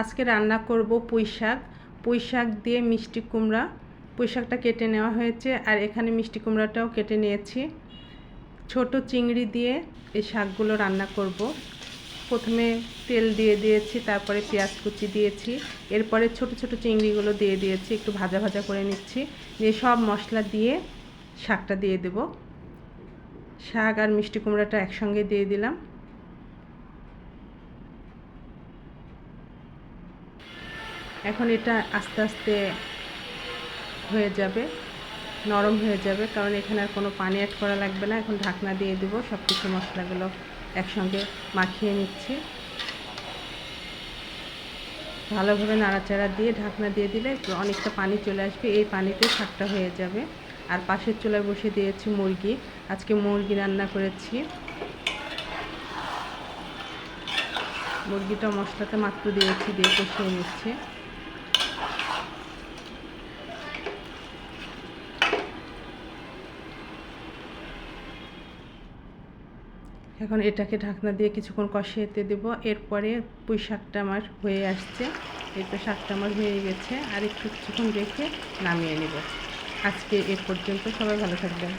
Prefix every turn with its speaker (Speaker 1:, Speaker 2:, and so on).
Speaker 1: আজকে রান্না করব পুঁই শাক। পুঁই শাক দিয়ে মিষ্টি কুমড়া। পুঁই শাকটা কেটে নেওয়া হয়েছে আর এখানে মিষ্টি কুমড়াটাও কেটে নিয়েছি। ছোট চিংড়ি দিয়ে এই শাকগুলো রান্না করব। প্রথমে তেল দিয়ে দিয়েছি, তারপরে পেঁয়াজ কুচি দিয়েছি। এরপরে ছোট ছোট চিংড়িগুলো দিয়ে দিয়েছি, একটু ভাজা ভাজা করে নিচ্ছি। দিয়ে সব মশলা দিয়ে শাকটা দিয়ে দেব। শাক আর মিষ্টি কুমড়াটা একসঙ্গে দিয়ে দিলাম। এখন এটা আস্তে আস্তে হয়ে যাবে, নরম হয়ে যাবে, কারণ এখানে আর কোনো পানি অ্যাড করা লাগবে না। এখন ঢাকনা দিয়ে দেবো সব কিছু মশলাগুলো একসঙ্গে মাখিয়ে নিচ্ছি। ভালোভাবে নাড়াচাড়া দিয়ে ঢাকনা দিয়ে দিলে অনেকটা পানি চলে আসবে, এই পানিতে শাকটা হয়ে যাবে। আর পাশের চুলায় বসে দিয়েছি মুরগি, আজকে মুরগি রান্না করেছি। মুরগিটা মশলাতে মাত্র দিয়েছি, দিয়ে কষিয়ে নিচ্ছি। এখন এটাকে ঢাকনা দিয়ে কিছুক্ষণ কষিয়েতে দেব। এরপরে পুঁই শাকটা আমার হয়ে আসছে। এরপর শাকটা আমার হয়ে গেছে। আর একটু কিছুক্ষণ রেখে নামিয়ে নেব। আজকে এ পর্যন্ত সবাই ভালো থাকবেন।